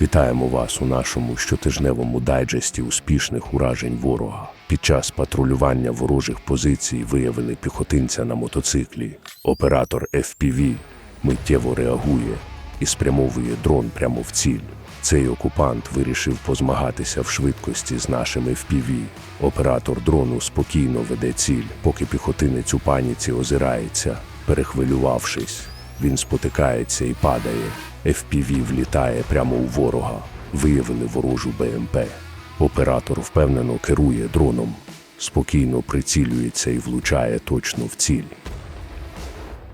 Вітаємо вас у нашому щотижневому дайджесті успішних уражень ворога. Під час патрулювання ворожих позицій виявили піхотинця на мотоциклі. Оператор FPV миттєво реагує і спрямовує дрон прямо в ціль. Цей окупант вирішив позмагатися в швидкості з нашим FPV. Оператор дрону спокійно веде ціль, поки піхотинець у паніці озирається. Перехвилювавшись, він спотикається і падає. FPV влітає прямо у ворога. Виявили ворожу БМП. Оператор впевнено керує дроном, спокійно прицілюється і влучає точно в ціль.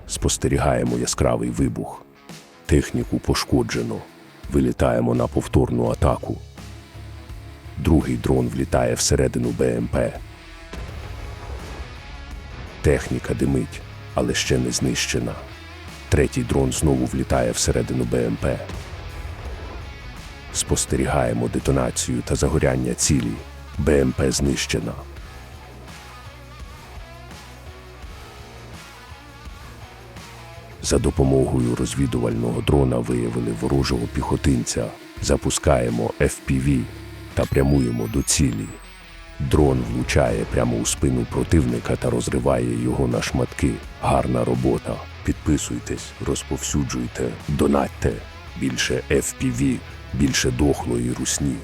Спостерігаємо яскравий вибух. Техніку пошкоджено. Вилітаємо на повторну атаку. Другий дрон влітає всередину БМП. Техніка димить, але ще не знищена. Третій дрон знову влітає всередину БМП. Спостерігаємо детонацію та загоряння цілі. БМП знищена. За допомогою розвідувального дрона виявили ворожого піхотинця. Запускаємо FPV та прямуємо до цілі. Дрон влучає прямо у спину противника та розриває його на шматки. Гарна робота. Підписуйтесь, розповсюджуйте, донатьте. Більше FPV, більше дохлої русні.